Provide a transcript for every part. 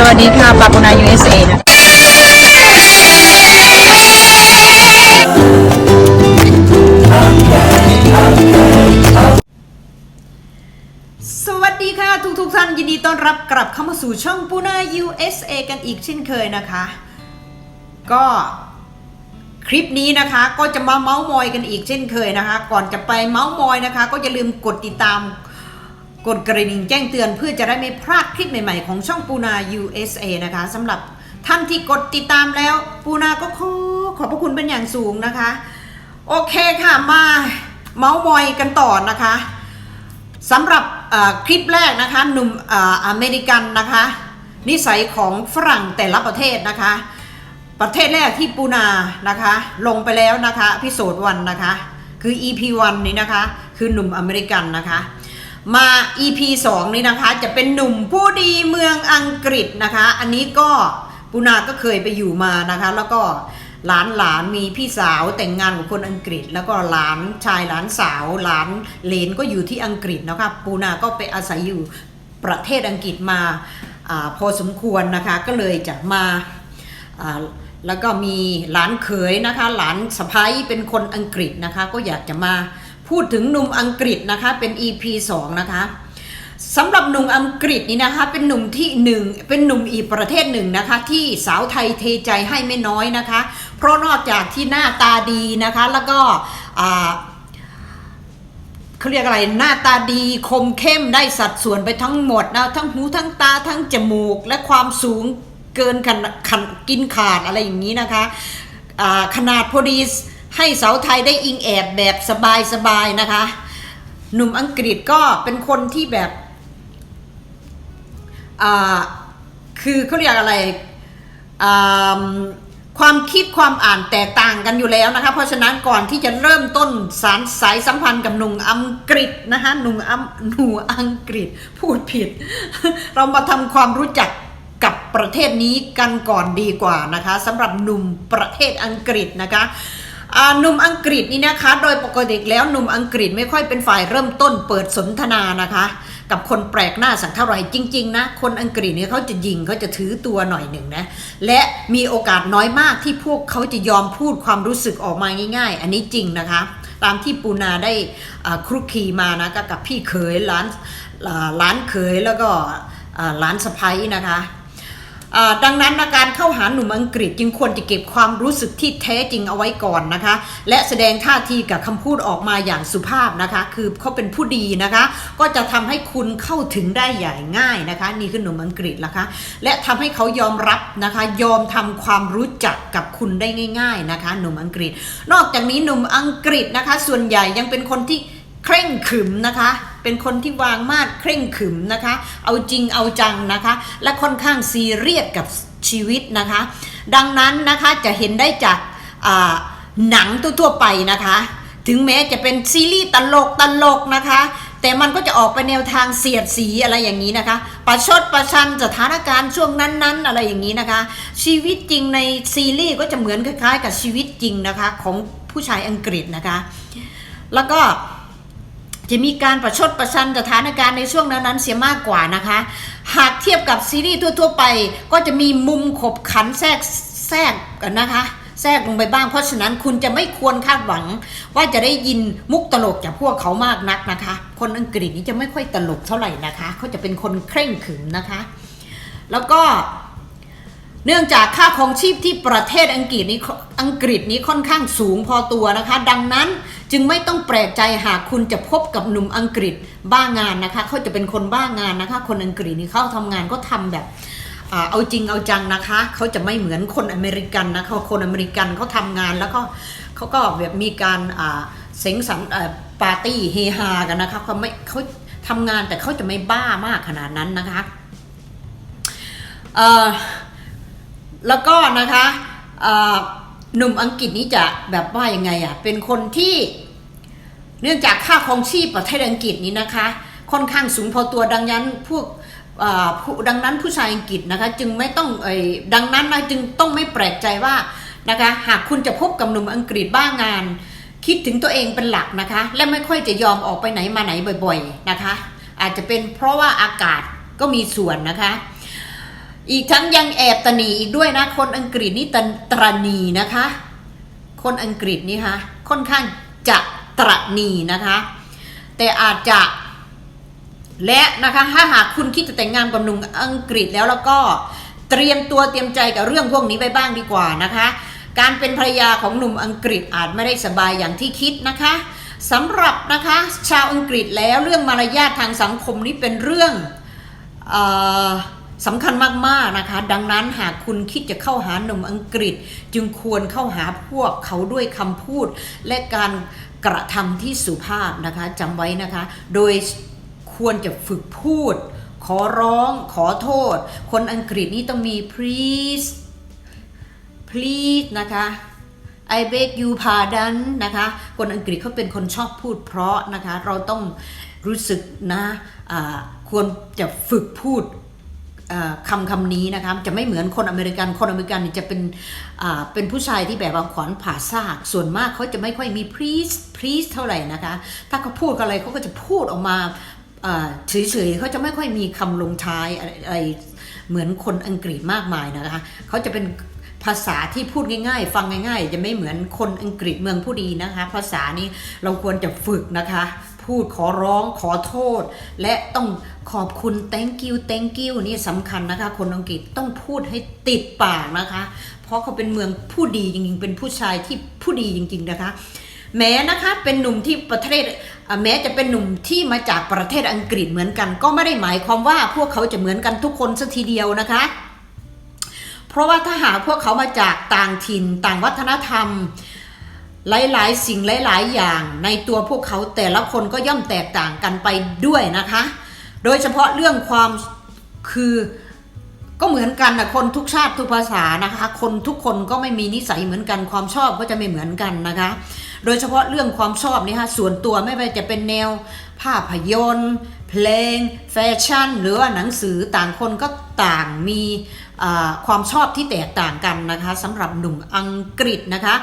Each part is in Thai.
สวัสดีค่ะปาปุนา USA นะสวัสดีค่ะ ทุกทุกๆท่านยินดีต้อนรับกลับเข้ามาสู่ช่องปูนา USA กันอีกเช่นเคยนะคะ ก็คลิปนี้นะคะก็จะมาเมาส์มอยกันอีกเช่นเคยนะคะ ก่อนจะไปเมาส์มอยนะคะ ก็อย่าลืมกดติดตาม กดกระดิ่งแจ้งเตือนเพื่อจะได้ไม่พลาดคลิปใหม่ๆ ของช่องปูนา USA นะคะสำหรับท่านที่กดติดตามแล้ว ปูนาก็ขอขอบพระคุณเป็นอย่างสูงนะคะ โอเคค่ะมาเมาส์มอยกันต่อนะคะสำหรับคลิปแรกนะคะหนุ่มเอ่ออเมริกันนะคะ นิสัยของฝรั่งแต่ละประเทศนะคะ ประเทศแรกที่ปูนานะคะ ลงไปแล้วนะคะพิโซดวันนะคะ คือ EP 1นี้นะคะ คือหนุ่มอเมริกันนะคะ มา EP 2 นี้นะคะ จะเป็นหนุ่มผู้ดีเมืองอังกฤษนะคะ อันนี้ก็ปูนาก็เคยไปอยู่มานะคะ แล้วก็หลานหลานมีพี่สาวแต่งงานกับคนอังกฤษ แล้วก็หลานชายหลานสาวหลานเลนก็อยู่ที่อังกฤษนะคะปูนาก็ไปอาศัยอยู่ประเทศอังกฤษมาอพอสมควรนะคะก็เลยจะมาแล้วก็มีหลานเขยนะคะ หลานสะพ้ยเป็นคนอังกฤษนะคะ ก็อยากจะมา พูดถึงหนุ่มอังกฤษนะคะเป็น EP 2 นะคะสำหรับหนุ่มอังกฤษนี่นะคะเป็นหนุ่มที่หนึ่งเป็นหนุ่มอีกประเทศหนึ่งนะคะ ที่สาวไทยเทใจให้ไม่น้อยนะคะ เพราะนอกจากที่หน้าตาดีนะคะ แล้วก็เขาเรียกอะไรหน้าตาดีคมเข้มได้สัดส่วนไปทั้งหมดนะทั้งหูทั้งตาทั้งจมูกและความสูงเกินขนขนกินขาดอะไรอย่างนี้นะคะขนาดพอดี ให้สาวไทยได้อิงแอบแบบสบายๆนะคะ หนุ่มอังกฤษก็เป็นคนที่แบบคือเขาเรียกอะไรความคิดความอ่านแตกต่างกันอยู่แล้วนะคะ เพราะฉะนั้นก่อนที่จะเริ่มต้นสารสายสัมพันธ์กับหนุ่มอังกฤษนะคะหนุ่มอัมหนุ่มอังกฤษพูดผิด เรามาทำความรู้จักกับประเทศนี้กันก่อนดีกว่านะคะสำหรับหนุ่มประเทศอังกฤษนะคะ หนุ่มอังกฤษนี่นะคะ โดยปกติแล้วหนุ่มอังกฤษไม่ค่อยเป็นฝ่ายเริ่มต้นเปิดสนทนานะคะ กับคนแปลกหน้าสักเท่าไหร่จริงๆนะคนอังกฤษเนี่ยเขาจะยิงเขาจะถือตัวหน่อยหนึ่งนะและมีโอกาสน้อยมากที่พวกเขาจะยอมพูดความรู้สึกออกมาง่าย ๆ อันนี้จริงนะคะ ตามที่ปูนาได้ครุกคีมานะก,กับพี่เขยหลานอ่าหลานเขยแล้วก็อ่าหลานสะพ้ยนะคะ ดังนั้นนะการเข้าหาหนุ่มอังกฤษจึงควรจะเก็บความรู้สึกที่แท้จริงเอาไว้ก่อนนะคะ และแสดงท่าทีกับคำพูดออกมาอย่างสุภาพนะคะ คือเขาเป็นผู้ดีนะคะ ก็จะทำให้คุณเข้าถึงได้อย่างง่ายนะคะ นี่คือหนุ่มอังกฤษนะคะ และทำให้เขายอมรับนะคะ ยอมทำความรู้จักกับคุณได้ง่าย ๆนะคะ หนุ่มอังกฤษ นอกจากนี้หนุ่มอังกฤษนะคะ ส่วนใหญ่ยังเป็นคนที่เคร่งขรึมนะคะ เป็นคนที่วางมาดเคร่งขรึมนะคะ เอาจริงเอาจังนะคะ และค่อนข้างซีเรียสกับชีวิตนะคะ ดังนั้นนะคะจะเห็นได้จากหนังทั่วๆไปนะคะ ถึงแม้จะเป็นซีรีส์ตลกตลกนะคะ แต่มันก็จะออกไปแนวทางเสียดสีอะไรอย่างนี้นะคะ ประชดประชันสถานการณ์ช่วงนั้นๆ อะไรอย่างนี้นะคะ ชีวิตจริงในซีรีส์ก็จะเหมือนคล้ายๆ กับชีวิตจริงนะคะของผู้ชายอังกฤษนะคะ แล้วก็ จะมีการประชดประชันสถานการณ์ในช่วงนั้นๆเสียมากกว่านะคะ หากเทียบกับซีรีส์ทั่ว ๆ ไป ก็จะมีมุมขบขันแทรกแทรกกันนะคะแทรกลงไปบ้างเพราะฉะนั้นคุณจะไม่ควรคาดหวัง ว่าจะได้ยินมุกตลกจากพวกเขามากนักนะคะ คนอังกฤษนี่จะไม่ค่อยตลกเท่าไหร่นะคะ เขาจะเป็นคนเคร่งขรึมนะคะ แล้วก็ เนื่องจากค่าครองชีพที่ประเทศอังกฤษนี้อังกฤษนี้ค่อนข้างสูงพอตัวนะคะ ดังนั้นจึงไม่ต้องแปลกใจหากคุณจะพบกับหนุ่มอังกฤษบ้างานนะคะ เขาจะเป็นคนบ้างานนะคะ คนอังกฤษนี่เขาทำงานก็ทำแบบเอาจริงเอาจังนะคะ เขาจะไม่เหมือนคนอเมริกันนะคะคนอเมริกันเขาทำงานแล้วก็เขาก็แบบมีการเซ็งสันอ่าปาร์ตี้เฮฮากันนะคะเขาไม่เขาทำงานแต่เขาจะไม่บ้ามากขนาดนั้นนะคะเออ แล้วก็นะคะหนุ่มอังกฤษนี้จะแบบว่ายังไงอะเป็นคนที่เนื่องจากค่าครองชีพประเทศอังกฤษนี้นะคะ ค่อนข้างสูงพอตัวดังนั้นพวกดังนั้นผู้ชายอังกฤษนะคะ จึงไม่ต้องอดังนั้นนะจึงต้องไม่แปลกใจว่านะคะหากคุณจะพบกับหนุ่มอังกฤษบ้างงาน คิดถึงตัวเองเป็นหลักนะคะ และไม่ค่อยจะยอมออกไปไหนมาไหนบ่อย ๆนะคะ อาจจะเป็นเพราะว่าอากาศก็มีส่วนนะคะ อีกทั้งยังแอบตนีอีกด้วยนะ คนอังกฤษนี่ตันตรณีนะคะ คนอังกฤษนี่คะค่อนข้างจะตรณีนะคะ แต่อาจจะและนะคะถ้าหากคุณคิดจะแต่งงานกับหนุ่มอังกฤษแล้วแล้วก็เตรียมตัวเตรียมใจกับเรื่องพวกนี้ไปบ้างดีกว่านะคะ การเป็นภรรยาของหนุ่มอังกฤษอาจไม่ได้สบายอย่างที่คิดนะคะสำหรับนะคะชาวอังกฤษแล้วเรื่องมารยาททางสังคมนี้เป็นเรื่องออ สำคัญมากๆนะคะ ดังนั้นหากคุณคิดจะเข้าหาหนุ่มอังกฤษ จึงควรเข้าหาพวกเขาด้วยคำพูด และการกระทำที่สุภาพนะคะจำไว้นะคะ โดยควรจะฝึกพูด ขอร้องขอโทษ คนอังกฤษนี่ต้องมี please please นะคะ I beg you pardon นะคะ คนอังกฤษเขาเป็นคนชอบพูดเพราะนะคะ เราต้องรู้สึกนะอ่าควรจะฝึกพูด คำคำนี้นะคะจะไม่เหมือนคนอเมริกันคนอเมริกันจะเป็นเป็นผู้ชายที่แบบว่าขวานผ่าซากส่วนมากเขาจะไม่ค่อยมี please please เท่าไหร่นะคะ ถ้าเขาพูดอะไรเขาก็จะพูดออกมาเฉยๆเขาจะไม่ค่อยมีคำลงท้ายอะไรเหมือนคนอังกฤษมากมายนะคะเขาจะเป็นภาษาที่พูดง่าย ๆ ฟังง่าย ๆ จะไม่เหมือนคนอังกฤษเมืองผู้ดีนะคะ ภาษานี้เราควรจะฝึกนะคะ พูดขอร้องขอโทษ และต้อง ขอบคุณ thank you thank you นี่สำคัญนะคะ คนอังกฤษต้องพูดให้ติดปากนะคะ เพราะเขาเป็นเมืองผู้ดีจริงๆ เป็นผู้ชายที่ผู้ดีจริง ๆนะคะ แม้นะคะเป็นหนุ่มที่ประเทศแม้จะเป็นหนุ่มที่มาจากประเทศอังกฤษเหมือนกัน ก็ไม่ได้หมายความว่าพวกเขาจะเหมือนกันทุกคนสัทีเดียวนะคะ เพราะว่าถ้าหากพวกเขามาจากต่างถิ่นต่างวัฒนธรรมหลายๆ สิ่งหลาย ๆ อย่างในตัวพวกเขาแต่ละคนก็ย่อมแตกต่างกันไปด้วยนะคะ โดยเฉพาะเรื่องความคือก็เหมือนกันนะคนทุกชาติทุกภาษานะคะ คนทุกคนก็ไม่มีนิสัยเหมือนกันความชอบก็จะไม่เหมือนกันนะคะ โดยเฉพาะเรื่องความชอบนี่ฮะส่วนตัวไม่ว่าจะเป็นแนวภาพยนตร์ เพลง แฟชั่น หรือว่าหนังสือต่างคนก็ต่างมีความชอบที่แตกต่างกันนะคะสำหรับหนุ่มอังกฤษนะคะ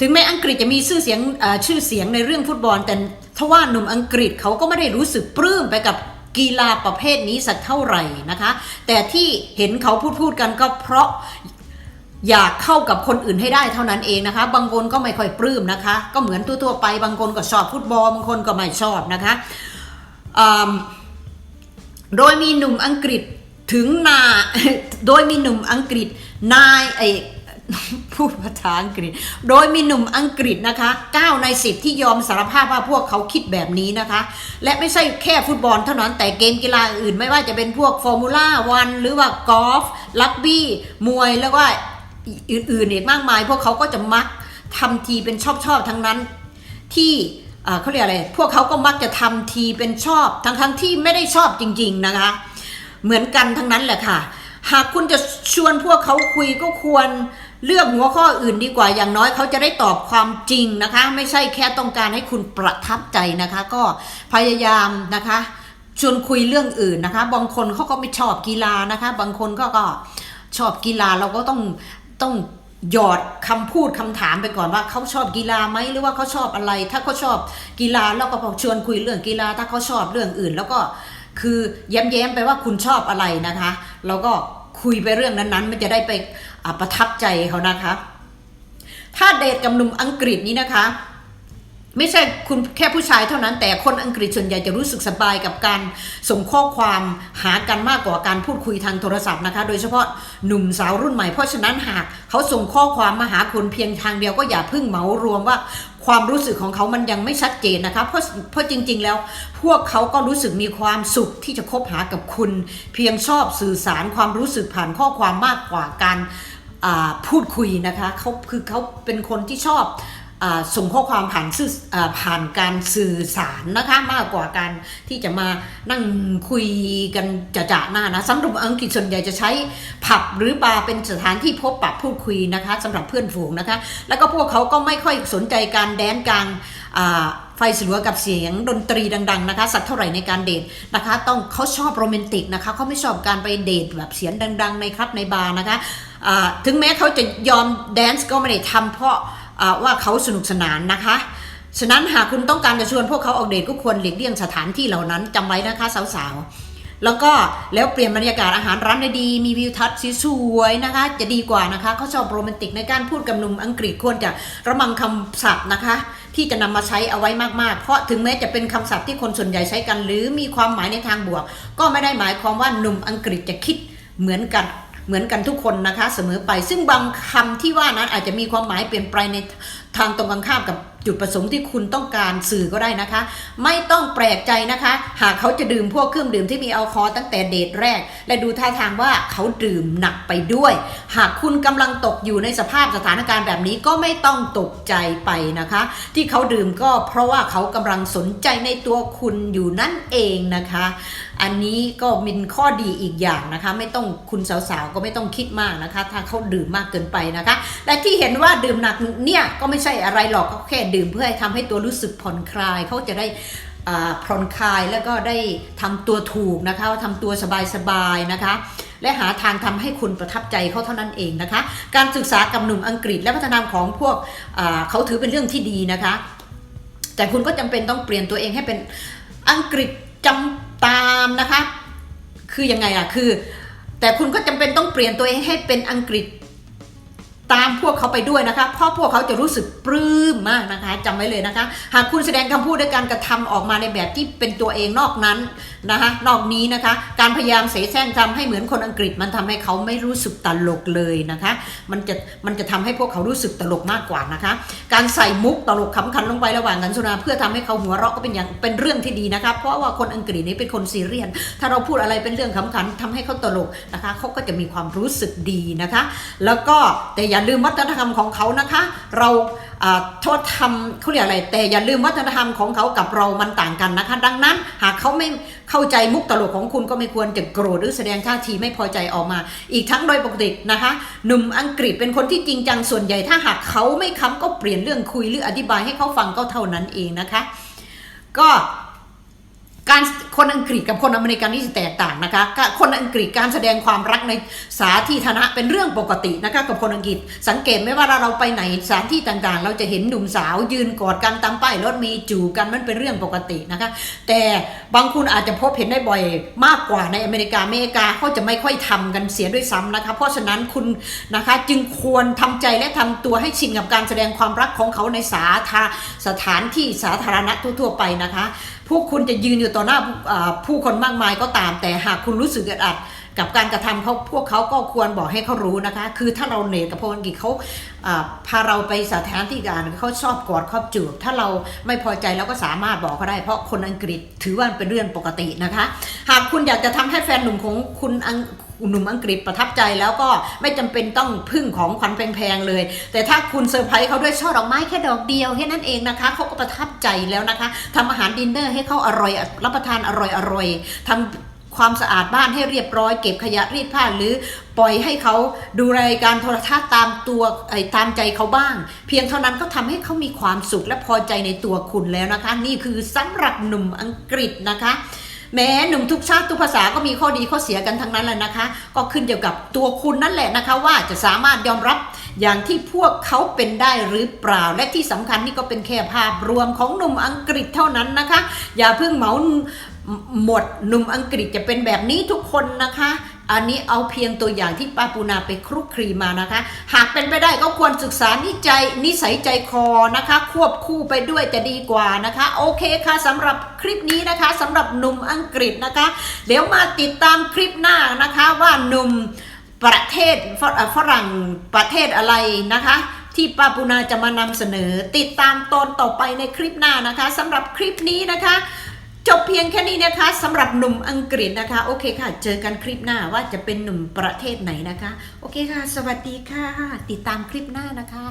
ถึงแม้อังกฤษจะมีชื่อเสียงชื่อเสียงในเรื่องฟุตบอล แต่ทว่าหนุ่มอังกฤษเขาก็ไม่ได้รู้สึกปลื้มไปกับ กีฬาประเภทนี้สักเท่าไหร่นะคะ แต่ที่เห็นเขาพูดพูดกันก็เพราะอยากเข้ากับคนอื่นให้ได้เท่านั้นเองนะคะ บางคนก็ไม่ค่อยปลื้มนะคะ ก็เหมือนทั่วๆไป บางคนก็ชอบฟุตบอล บางคนก็ไม่ชอบนะคะ โดยมีหนุ่มอังกฤษถึงนา โดยมีหนุ่มอังกฤษนายไอ พูดภาษาอังกฤษ โดยมีหนุ่มอังกฤษนะคะ 9 ใน 10 ที่ยอมสารภาพว่าพวกเขาคิดแบบนี้นะคะ และไม่ใช่แค่ฟุตบอลเท่านั้นแต่เกมกีฬาอื่นไม่ว่าจะเป็นพวกฟอร์มูล่าวันหรือว่ากอล์ฟลักบี้มวยแล้วก็อื่นๆอีกมากมาย พวกเขาก็จะมักทำทีเป็นชอบๆทั้งนั้นที่เขาเรียกอะไร พวกเขาก็มักจะทำทีเป็นชอบ ทั้งๆที่ไม่ได้ชอบจริง ๆนะคะ เหมือนกันทั้งนั้นแหละค่ะ หากคุณจะชวนพวกเขาคุยก็ควร เลือกหัวข้ออื่นดีกว่าอย่างน้อยเขาจะได้ตอบความจริงนะคะ ไม่ใช่แค่ต้องการให้คุณประทับใจนะคะ ก็พยายามนะคะชวนคุยเรื่องอื่นนะคะ บางคนเขาก็ไม่ชอบกีฬานะคะ บางคนก็ก็ชอบกีฬาเราก็ต้องต้องหยอดคำพูดคำถามไปก่อนว่าเขาชอบกีฬาไหมหรือว่าเขาชอบอะไร ถ้าเขาชอบกีฬาแล้วก็พอชวนคุยเรื่องกีฬา ถ้าเขาชอบเรื่องอื่น แล้วก็คือแย้มๆไปว่าคุณชอบอะไรนะคะ แล้วก็ คุยไปเรื่องนั้นๆ มันจะได้ไปประทับใจเขานะคะ ถ้าเดทกับหนุ่มอังกฤษนี้นะคะ ไม่ใช่คุณแค่ผู้ชายเท่านั้น แต่คนอังกฤษส่วนใหญ่จะรู้สึกสบายกับการส่งข้อความหากันมากกว่าการพูดคุยทางโทรศัพท์นะคะ โดยเฉพาะหนุ่มสาวรุ่นใหม่เพราะฉะนั้นหากเขาส่งข้อความมาหาคุณเพียงทางเดียวก็อย่าเพิ่งเหมารวมว่าความรู้สึกของเขามันยังไม่ชัดเจนนะคะ เพราะเพราะจริง ๆ แล้ว พวกเขาก็รู้สึกมีความสุขที่จะคบหากับคุณ เพียงชอบสื่อสารความรู้สึกผ่านข้อความมากกว่าการพูดคุยนะคะเขาคือเขาเป็นคนที่ชอบ ส่งข้อความผ่านสื่ออผ่านการสื่อสารนะคะมากกว่าการที่จะมานั่งคุยกันจะจะหน้านะสำหรับอังกฤษส่วนใหญ่จะใช้ผับหรือบาร์เป็นสถานที่พบปะพูดคุยนะคะสำหรับเพื่อนฝูงนะคะ แล้วก็พวกเขาก็ไม่ค่อยสนใจการแดนกลางไฟสลัวกับเสียงดนตรีดัง ๆ นะคะสักเท่าไหร่ในการเดทนะคะ ต้องเขาชอบโรแมนติกนะคะเขาไม่ชอบการไปเดทแบบเสียงดัง ๆ ในครับในบาร์นะคะถึงแม้เขาจะยอมแดนซ์ก็ไม่ได้ทำเพราะ ว่าเขาสนุกสนานนะคะ ฉะนั้นหากคุณต้องการจะชวนพวกเขาออกเดทก็ควรหลีกเลี่ยงสถานที่เหล่านั้นจำไว้นะคะสาวๆ แล้วก็แล้วเปลี่ยนบรรยากาศอาหารร้านได้ดีมีวิวทัศน์สวยๆนะคะ จะดีกว่านะคะเขาชอบโรแมนติกในการพูดกับหนุ่มอังกฤษควรจะระมังคำศัพท์นะคะ ที่จะนำมาใช้เอาไว้มากๆ เพราะถึงแม้จะเป็นคำศัพท์ที่คนส่วนใหญ่ใช้กัน หรือมีความหมายในทางบวก ก็ไม่ได้หมายความว่าหนุ่มอังกฤษจะคิดเหมือนกัน เหมือนกันทุกคนนะคะเสมอไป ซึ่งบางคำที่ว่านั้นอาจจะมีความหมายเปลี่ยนไปใน ทางตรงกันข้ามกับจุดประสงค์ที่คุณต้องการสื่อก็ได้นะคะ ไม่ต้องแปลกใจนะคะ หากเขาจะดื่มพวกเครื่องดื่มที่มีแอลกอฮอล์ตั้งแต่เดทแรก และดูท่าทางว่าเขาดื่มหนักไปด้วย หากคุณกำลังตกอยู่ในสภาพสถานการณ์แบบนี้ก็ไม่ต้องตกใจไปนะคะ ที่เขาดื่มก็เพราะว่าเขากำลังสนใจในตัวคุณอยู่นั่นเองนะคะ อันนี้ก็เป็นข้อดีอีกอย่างนะคะ ไม่ต้องคุณสาวๆก็ไม่ต้องคิดมากนะคะ ถ้าเขาดื่มมากเกินไปนะคะ และที่เห็นว่าดื่มหนักเนี่ยก็ไม่ใช่อะไรหรอกก็แค่ดื่มเพื่อให้ทำให้ตัวรู้สึกผ่อนคลายเขาจะได้ผ่อนคลายแล้วก็ได้ทำตัวถูกนะคะทำตัวสบายๆนะคะ และหาทางทำให้คุณประทับใจเขาเท่านั้นเองนะคะ การศึกษากับหนุ่มอังกฤษและพัฒนาของพวกเขาถือเป็นเรื่องที่ดีนะคะ แต่คุณก็จำเป็นต้องเปลี่ยนตัวเองให้เป็นอังกฤษจำตามนะคะ คือยังไงอะคือ แต่คุณก็จำเป็นต้องเปลี่ยนตัวเองให้เป็นอังกฤษ ตามพวกเขาไปด้วยนะคะ เพราะพวกเขาจะรู้สึกปลื้มมากนะคะจำไว้เลยนะคะ หากคุณแสดงคำพูดด้วยการกระทำออกมาในแบบที่เป็นตัวเองนอกนั้นนะคะ นอกนี้นะคะ การพยายามเสแสร้งทำให้เหมือนคนอังกฤษ มันทำให้เขาไม่รู้สึกตลกเลยนะคะ มันจะมันจะทำให้พวกเขารู้สึกตลกมากกว่านะคะ การใส่มุกตลกขำขันลงไประหว่างกันสนทนาเพื่อทำให้เขาหัวเราะก็เป็นอย่างเป็นเรื่องที่ดีนะคะ เพราะว่าคนอังกฤษนี่เป็นคนซีเรียสถ้าเราพูดอะไรเป็นเรื่องขำขันทำให้เขาตลกนะคะเขาก็จะมีความรู้สึกดีนะคะ แล้วก็แต่อย่าลืมวัฒนธรรมของเขานะคะ เราโทษทำเขาเรียกอะไร แต่อย่าลืมวัฒนธรรมของเขากับเรามันต่างกันนะคะ ดังนั้นหากเขาไม่เข้าใจมุกตลกของคุณก็ไม่ควรจะโกรธหรือแสดงท่าทีไม่พอใจออกมา อีกทั้งโดยปกตินะคะ หนุ่มอังกฤษเป็นคนที่จริงจังส่วนใหญ่ถ้าหากเขาไม่ค้ำก็เปลี่ยนเรื่องคุยหรืออธิบายให้เขาฟังก็เท่านั้นเองนะคะ ก็การ คนอังกฤษกับคนอเมริกันนี่จะแตกต่างนะคะ คนอังกฤษการแสดงความรักในสาธารณะเป็นเรื่องปกตินะคะกับคนอังกฤษ สังเกตไหมว่าเราไปไหนสถานที่ต่างๆ เราจะเห็นหนุ่มสาวยืนกอดกันตามป้ายรถมีจูบกันมันเป็นเรื่องปกตินะคะ แต่บางคุณอาจจะพบเห็นได้บ่อยมากกว่าในอเมริกาอเมริกาเขาจะไม่ค่อยทำกันเสียด้วยซ้ำนะคะ เพราะฉะนั้นคุณนะคะจึงควรทำใจและทำตัวให้ชินกับการแสดงความรักของเขาในสาธาสถานที่สาธารณะทั่วๆไปนะคะ พวกคุณจะยืนอยู่ต่อหน้าผู้คนมากมายก็ตาม แต่หากคุณรู้สึกอึดอัดกับการกระทำเขาพวกเขาก็ควรบอกให้เขารู้นะคะ คือถ้าเราเนตกับพวกอังกฤษเขาพาเราไปสถานที่การเขาชอบกอดครอบจูบถ้าเราไม่พอใจเราก็สามารถบอกเขาได้ เพราะคนอังกฤษถือว่าเป็นเรื่องปกตินะคะ หากคุณอยากจะทำให้แฟนหนุ่มของคุณ หนุ่มอังกฤษประทับใจแล้วก็ไม่จำเป็นต้องพึ่งของขวัญแพงๆเลย แต่ถ้าคุณเซอร์ไพรส์เขาด้วยช่อดอกไม้แค่ดอกเดียวแค่นั้นเองนะคะเขาก็ประทับใจแล้วนะคะทำอาหารดินเนอร์ให้เขาอร่อยรับประทานอร่อยอร่อยทำความสะอาดบ้านให้เรียบร้อยเก็บขยะรีดผ้าหรือปล่อยให้เขาดูรายการโทรทัศน์ตามตัวตามใจเขาบ้าง เพียงเท่านั้นก็ทำให้เขามีความสุขและพอใจในตัวคุณแล้วนะคะ นี่คือสำหรับหนุ่มอังกฤษนะคะ แม้หนุ่มทุกชาติทุกภาษาก็มีข้อดีข้อเสียกันทั้งนั้นแหละนะคะ ก็ขึ้นเกี่ยวกับตัวคุณนั่นแหละนะคะ ว่าจะสามารถยอมรับอย่างที่พวกเขาเป็นได้หรือเปล่า และที่สำคัญนี่ก็เป็นแค่ภาพรวมของหนุ่มอังกฤษเท่านั้นนะคะ อย่าเพิ่งเหมาหมดหนุ่มอังกฤษจะเป็นแบบนี้ทุกคนนะคะ อันนี้เอาเพียงตัวอย่างที่ป้าปูนาไปคลุกคลีมานะคะ หากเป็นไปได้ก็ควรศึกษานิจัยนิสัยใจคอนะคะ ควบคู่ไปด้วยจะดีกว่านะคะ โอเคค่ะสำหรับคลิปนี้นะคะสำหรับหนุ่มอังกฤษนะคะ เดี๋ยวมาติดตามคลิปหน้านะคะว่าหนุ่มประเทศฝเอ่อฝรั่งประเทศอะไรนะคะที่ป้าปูนาจะมานำเสนอติดตามตอนต่อไปในคลิปหน้านะคะสำหรับคลิปนี้นะคะ จบเพียงแค่นี้นะคะสำหรับหนุ่มอังกฤษนะคะ โอเคค่ะ เจอกันคลิปหน้าว่าจะเป็นหนุ่มประเทศไหนนะคะ โอเคค่ะ สวัสดีค่ะ ติดตามคลิปหน้านะคะ